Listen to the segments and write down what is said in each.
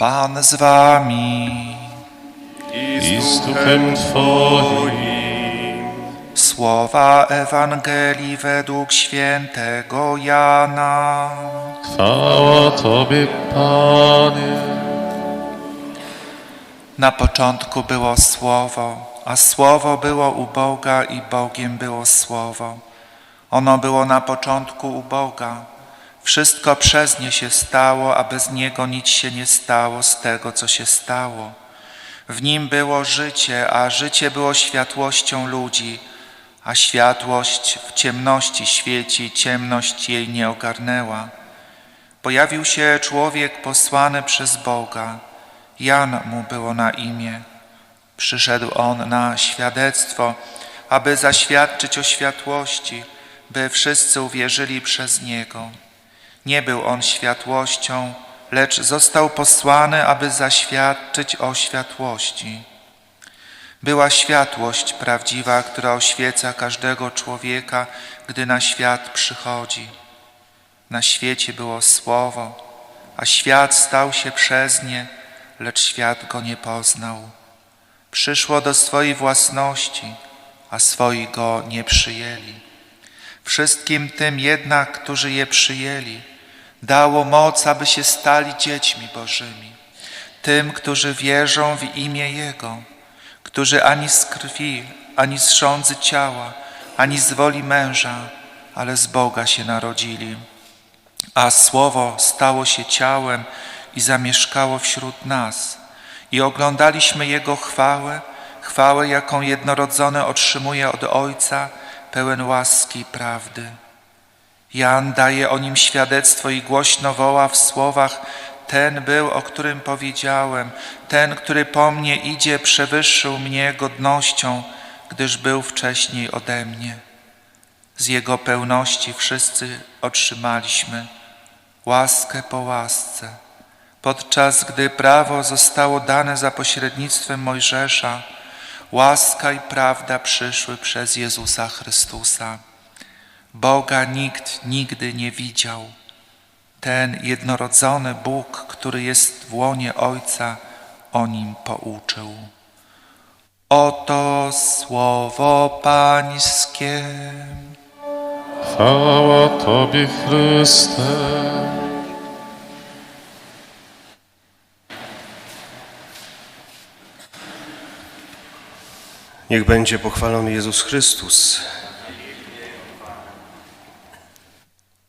Pan z wami. i z duchem Twoim. Słowa Ewangelii według świętego Jana. Chwała Tobie, Panie. Na początku było Słowo, a Słowo było u Boga i Bogiem było Słowo. Ono było na początku u Boga. Wszystko przez nie się stało, a bez niego nic się nie stało z tego, co się stało. W nim było życie, a życie było światłością ludzi, a światłość w ciemności świeci, ciemność jej nie ogarnęła. Pojawił się człowiek posłany przez Boga. Jan mu było na imię. Przyszedł on na świadectwo, aby zaświadczyć o światłości, by wszyscy uwierzyli przez niego. Nie był on światłością, lecz został posłany, aby zaświadczyć o światłości. Była światłość prawdziwa, która oświeca każdego człowieka, gdy na świat przychodzi. Na świecie było Słowo, a świat stał się przez nie, lecz świat go nie poznał. Przyszło do swojej własności, a swoi go nie przyjęli. Wszystkim tym jednak, którzy je przyjęli, dało moc, aby się stali dziećmi Bożymi. Tym, którzy wierzą w imię Jego, którzy ani z krwi, ani z rządzy ciała, ani z woli męża, ale z Boga się narodzili. A Słowo stało się ciałem i zamieszkało wśród nas. I oglądaliśmy Jego chwałę, chwałę, jaką jednorodzony otrzymuje od Ojca, pełen łaski i prawdy. Jan daje o nim świadectwo i głośno woła w słowach Ten był, o którym powiedziałem, ten, który po mnie idzie, przewyższył mnie godnością, gdyż był wcześniej ode mnie. Z Jego pełności wszyscy otrzymaliśmy łaskę po łasce. Podczas gdy prawo zostało dane za pośrednictwem Mojżesza, łaska i prawda przyszły przez Jezusa Chrystusa. Boga nikt nigdy nie widział. Ten jednorodzony Bóg, który jest w łonie Ojca, o nim pouczył. Oto słowo Pańskie. Chwała Tobie, Chryste. Niech będzie pochwalony Jezus Chrystus.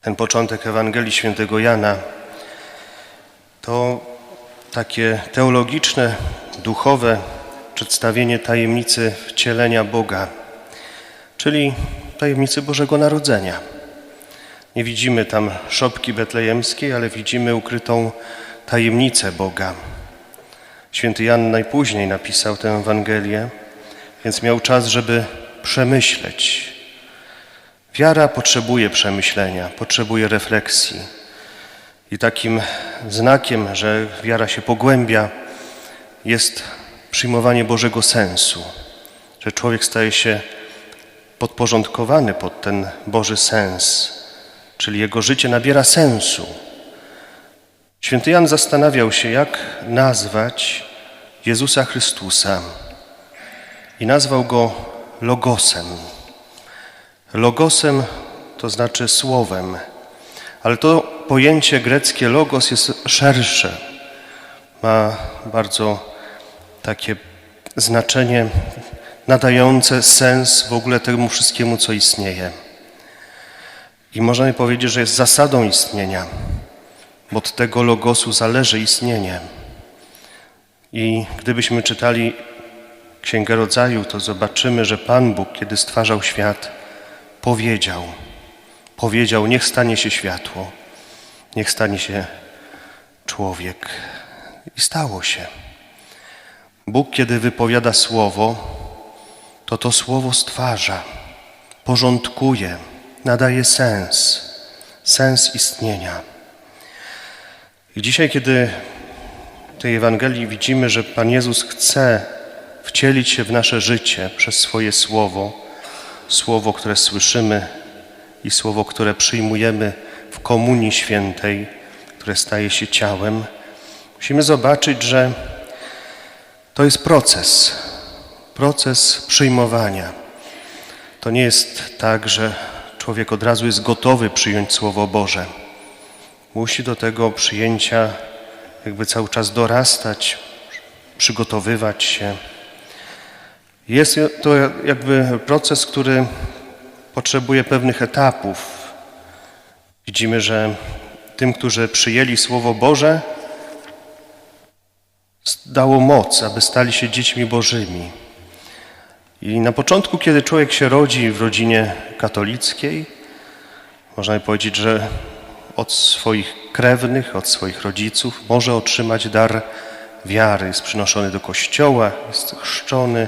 Ten początek Ewangelii Świętego Jana to takie teologiczne, duchowe przedstawienie tajemnicy wcielenia Boga, czyli tajemnicy Bożego Narodzenia. Nie widzimy tam szopki betlejemskiej, ale widzimy ukrytą tajemnicę Boga. Święty Jan najpóźniej napisał tę Ewangelię, więc miał czas, żeby przemyśleć. Wiara potrzebuje przemyślenia, potrzebuje refleksji. I takim znakiem, że wiara się pogłębia, jest przyjmowanie Bożego sensu, że człowiek staje się podporządkowany pod ten Boży sens, czyli jego życie nabiera sensu. Święty Jan zastanawiał się, jak nazwać Jezusa Chrystusa i nazwał go Logosem. Logosem to znaczy słowem, ale to pojęcie greckie logos jest szersze. Ma bardzo takie znaczenie nadające sens w ogóle temu wszystkiemu, co istnieje. I możemy powiedzieć, że jest zasadą istnienia, bo od tego logosu zależy istnienie. I gdybyśmy czytali Księgę Rodzaju, to zobaczymy, że Pan Bóg, kiedy stwarzał świat, powiedział, powiedział, niech stanie się światło, niech stanie się człowiek. I stało się. Bóg, kiedy wypowiada słowo, to to słowo stwarza, porządkuje, nadaje sens, sens istnienia. I dzisiaj, kiedy w tej Ewangelii widzimy, że Pan Jezus chce wcielić się w nasze życie przez swoje słowo, słowo, które słyszymy i słowo, które przyjmujemy w Komunii Świętej, które staje się ciałem, Musimy zobaczyć, że to jest proces, proces przyjmowania. To nie jest tak, że człowiek od razu jest gotowy przyjąć Słowo Boże. Musi do tego przyjęcia jakby cały czas dorastać, przygotowywać się. Jest to jakby proces, który potrzebuje pewnych etapów. Widzimy, że tym, którzy przyjęli Słowo Boże, dało moc, aby stali się dziećmi Bożymi. I na początku, kiedy człowiek się rodzi w rodzinie katolickiej, można powiedzieć, że od swoich krewnych, od swoich rodziców może otrzymać dar wiary. Jest przynoszony do kościoła, jest chrzczony,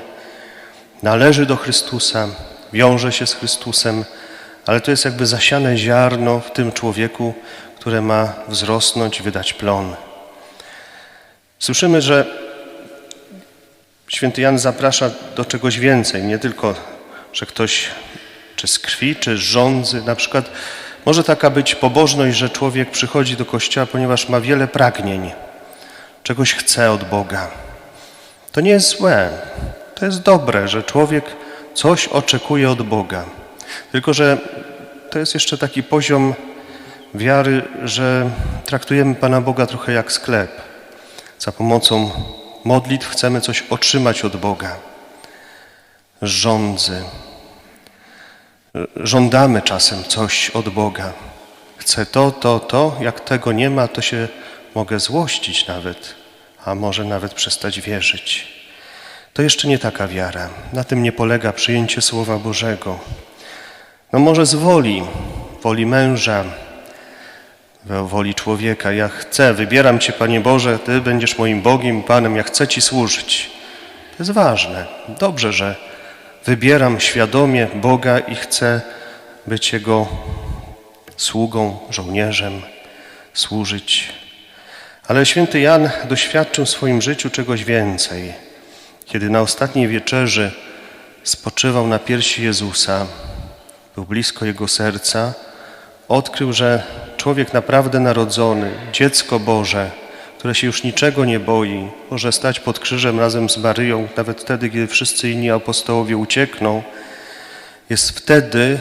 należy do Chrystusa, wiąże się z Chrystusem, ale to jest jakby zasiane ziarno w tym człowieku, które ma wzrosnąć, wydać plon. Słyszymy, że święty Jan zaprasza do czegoś więcej, nie tylko, że ktoś czy z krwi, czy z żądzy, na przykład może taka być pobożność, że człowiek przychodzi do kościoła, ponieważ ma wiele pragnień, czegoś chce od Boga. To nie jest złe, to jest dobre, że człowiek coś oczekuje od Boga. Tylko, że to jest jeszcze taki poziom wiary, że traktujemy Pana Boga trochę jak sklep. Za pomocą modlitw chcemy coś otrzymać od Boga. Rządzy. Żądamy czasem coś od Boga. Chcę to, to, to. Jak tego nie ma, to się mogę złościć nawet, a może nawet przestać wierzyć. To jeszcze nie taka wiara. Na tym nie polega przyjęcie Słowa Bożego. No może z woli, woli męża, woli człowieka. Ja chcę, wybieram Cię, Panie Boże, Ty będziesz moim Bogiem, Panem, ja chcę Ci służyć. To jest ważne. Dobrze, że wybieram świadomie Boga i chcę być Jego sługą, żołnierzem, służyć. Ale święty Jan doświadczył w swoim życiu czegoś więcej. Kiedy na ostatniej wieczerzy spoczywał na piersi Jezusa, był blisko Jego serca, odkrył, że człowiek naprawdę narodzony, dziecko Boże, które się już niczego nie boi, może stać pod krzyżem razem z Maryją, nawet wtedy, kiedy wszyscy inni apostołowie uciekną, jest wtedy,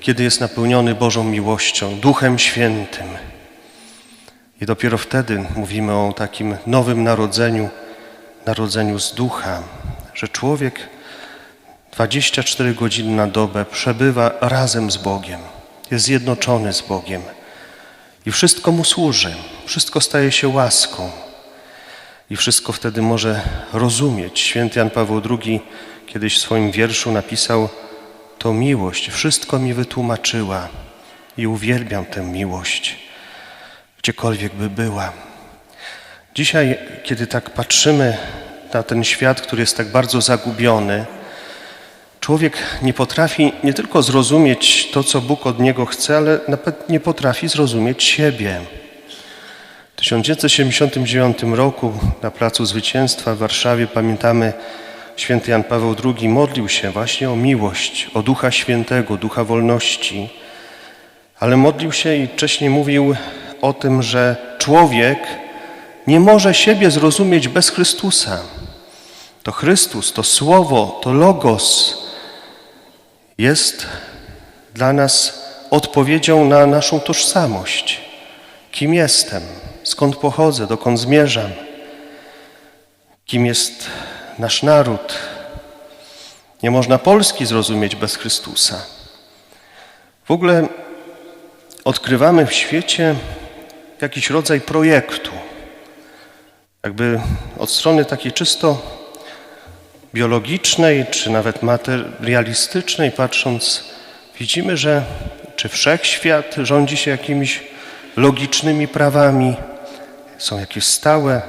kiedy jest napełniony Bożą miłością, Duchem Świętym. I dopiero wtedy mówimy o takim nowym narodzeniu, narodzeniu z ducha, że człowiek 24 godziny na dobę przebywa razem z Bogiem, jest zjednoczony z Bogiem i wszystko mu służy, wszystko staje się łaską i wszystko wtedy może rozumieć. Święty Jan Paweł II kiedyś w swoim wierszu napisał: To miłość wszystko mi wytłumaczyła i uwielbiam tę miłość, gdziekolwiek by była. Dzisiaj, kiedy tak patrzymy na ten świat, który jest tak bardzo zagubiony, człowiek nie potrafi nie tylko zrozumieć to, co Bóg od niego chce, ale nawet nie potrafi zrozumieć siebie. W 1979 roku na Placu Zwycięstwa w Warszawie pamiętamy, święty Jan Paweł II modlił się właśnie o miłość, o Ducha Świętego, Ducha Wolności, ale modlił się i wcześniej mówił o tym, że człowiek nie może siebie zrozumieć bez Chrystusa. To Chrystus, to Słowo, to Logos jest dla nas odpowiedzią na naszą tożsamość. Kim jestem? Skąd pochodzę? Dokąd zmierzam? Kim jest nasz naród? Nie można Polski zrozumieć bez Chrystusa. W ogóle odkrywamy w świecie jakiś rodzaj projektu. Jakby od strony takiej czysto biologicznej, czy nawet materialistycznej patrząc, widzimy, że czy wszechświat rządzi się jakimiś logicznymi prawami, są jakieś stałe,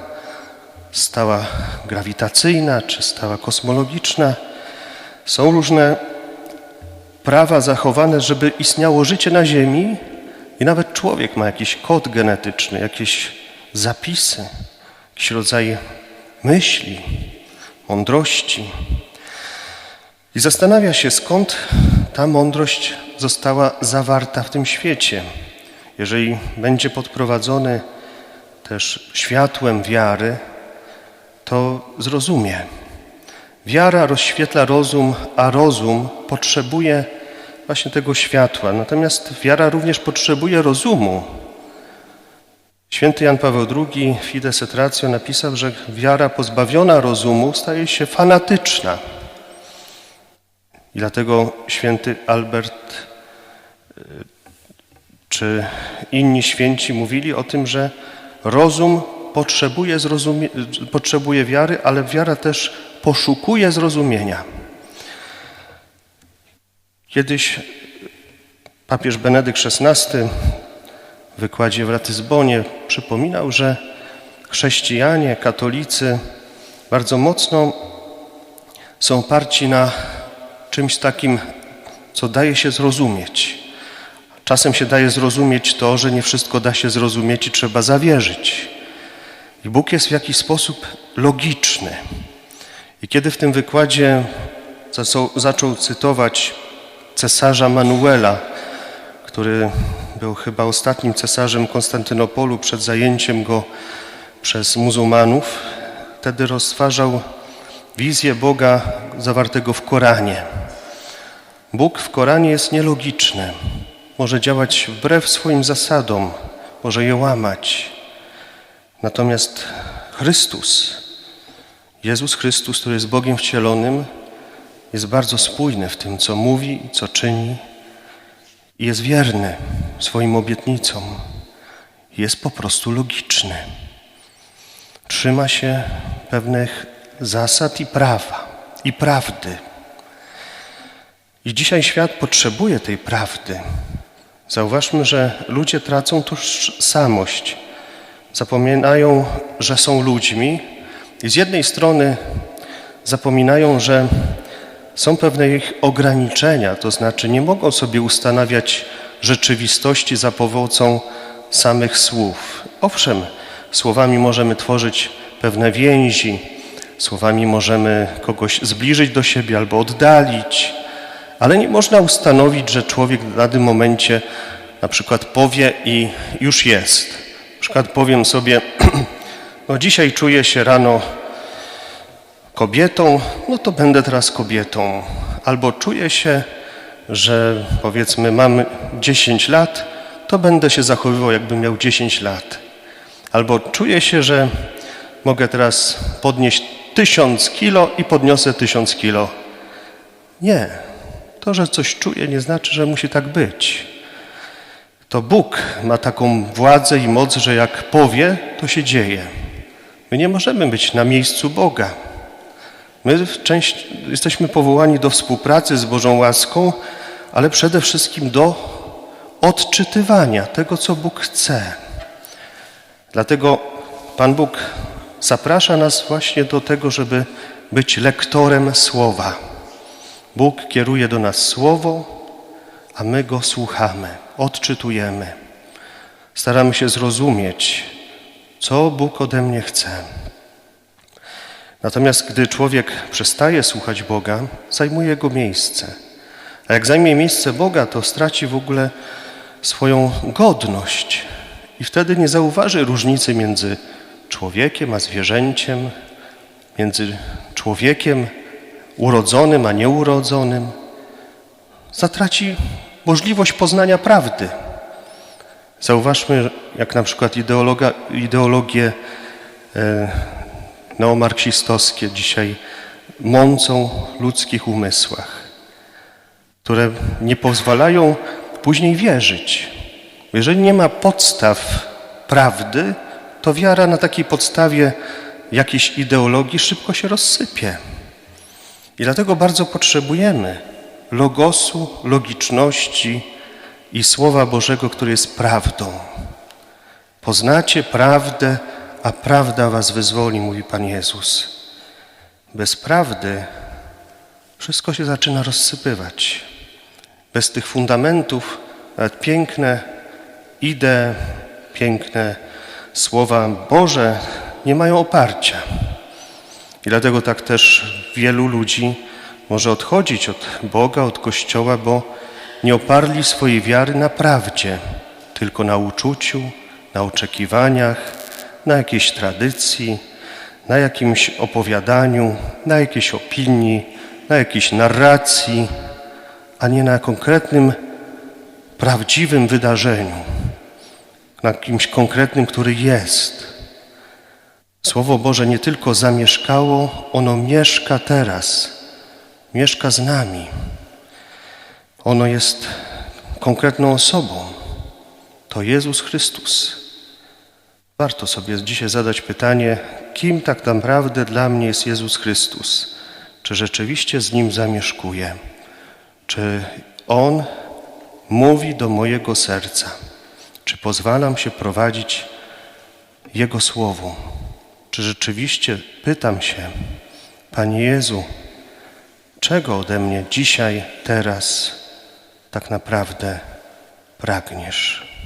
stała grawitacyjna, czy stała kosmologiczna. Są różne prawa zachowane, żeby istniało życie na Ziemi i nawet człowiek ma jakiś kod genetyczny, jakieś zapisy, jakiś rodzaj myśli, mądrości. I zastanawia się, skąd ta mądrość została zawarta w tym świecie. Jeżeli będzie podprowadzony też światłem wiary, to zrozumie. Wiara rozświetla rozum, a rozum potrzebuje właśnie tego światła. Natomiast wiara również potrzebuje rozumu. Święty Jan Paweł II, Fides et Ratio, napisał, że wiara pozbawiona rozumu staje się fanatyczna. I dlatego święty Albert y, czy inni święci mówili o tym, że rozum potrzebuje, zrozumie, potrzebuje wiary, ale wiara też poszukuje zrozumienia. Kiedyś papież Benedykt XVI wykładzie w Ratyzbonie przypominał, że chrześcijanie, katolicy bardzo mocno są oparci na czymś takim, co daje się zrozumieć. Czasem się daje zrozumieć to, że nie wszystko da się zrozumieć i trzeba zawierzyć. I Bóg jest w jakiś sposób logiczny. I kiedy w tym wykładzie zaczął cytować cesarza Manuela, który był chyba ostatnim cesarzem Konstantynopolu przed zajęciem go przez muzułmanów, wtedy roztwarzał wizję Boga zawartego w Koranie. Bóg w Koranie jest nielogiczny. Może działać wbrew swoim zasadom, może je łamać. Natomiast Chrystus, Jezus Chrystus, który jest Bogiem wcielonym, jest bardzo spójny w tym, co mówi i co czyni jest wierny swoim obietnicom. Jest po prostu logiczny. Trzyma się pewnych zasad i prawa i prawdy. I dzisiaj świat potrzebuje tej prawdy. Zauważmy, że ludzie tracą tożsamość. Zapominają, że są ludźmi i z jednej strony zapominają, że są pewne ich ograniczenia, to znaczy nie mogą sobie ustanawiać rzeczywistości za pomocą samych słów. Owszem, słowami możemy tworzyć pewne więzi, słowami możemy kogoś zbliżyć do siebie albo oddalić, ale nie można ustanowić, że człowiek w danym momencie na przykład powie i już jest. Na przykład powiem sobie, no dzisiaj czuję się rano kobietą, no to będę teraz kobietą. Albo czuję się, że powiedzmy mam 10 lat, to będę się zachowywał jakbym miał 10 lat. Albo czuję się, że mogę teraz podnieść tysiąc kilo i podniosę tysiąc kilo. Nie. To, że coś czuję, nie znaczy, że musi tak być. To Bóg ma taką władzę i moc, że jak powie, to się dzieje. My nie możemy być na miejscu Boga. My część, jesteśmy powołani do współpracy z Bożą łaską, ale przede wszystkim do odczytywania tego, co Bóg chce. Dlatego Pan Bóg zaprasza nas właśnie do tego, żeby być lektorem Słowa. Bóg kieruje do nas Słowo, a my Go słuchamy, odczytujemy. Staramy się zrozumieć, co Bóg ode mnie chce. Natomiast gdy człowiek przestaje słuchać Boga, zajmuje Go miejsce. A jak zajmie miejsce Boga, to straci w ogóle swoją godność i wtedy nie zauważy różnicy między człowiekiem a zwierzęciem, między człowiekiem urodzonym a nieurodzonym. Zatraci możliwość poznania prawdy. Zauważmy, jak na przykład ideologa, ideologie e, neomarksistowskie dzisiaj mącą w ludzkich umysłach, które nie pozwalają później wierzyć. Jeżeli nie ma podstaw prawdy, to wiara na takiej podstawie jakiejś ideologii szybko się rozsypie. I dlatego bardzo potrzebujemy logosu, logiczności i Słowa Bożego, które jest prawdą. Poznacie prawdę, a prawda was wyzwoli, mówi Pan Jezus. Bez prawdy wszystko się zaczyna rozsypywać. Bez tych fundamentów nawet piękne idee, piękne słowa Boże nie mają oparcia. I dlatego tak też wielu ludzi może odchodzić od Boga, od Kościoła, bo nie oparli swojej wiary na prawdzie, tylko na uczuciu, na oczekiwaniach, na jakiejś tradycji, na jakimś opowiadaniu, na jakiejś opinii, na jakiejś narracji, a nie na konkretnym, prawdziwym wydarzeniu, na kimś konkretnym, który jest. Słowo Boże nie tylko zamieszkało, ono mieszka teraz, mieszka z nami. Ono jest konkretną osobą. To Jezus Chrystus. Warto sobie dzisiaj zadać pytanie, kim tak naprawdę dla mnie jest Jezus Chrystus? Czy rzeczywiście z Nim zamieszkuję? Czy On mówi do mojego serca? Czy pozwalam się prowadzić Jego Słowu? Czy rzeczywiście pytam się, Panie Jezu, czego ode mnie dzisiaj, teraz tak naprawdę pragniesz?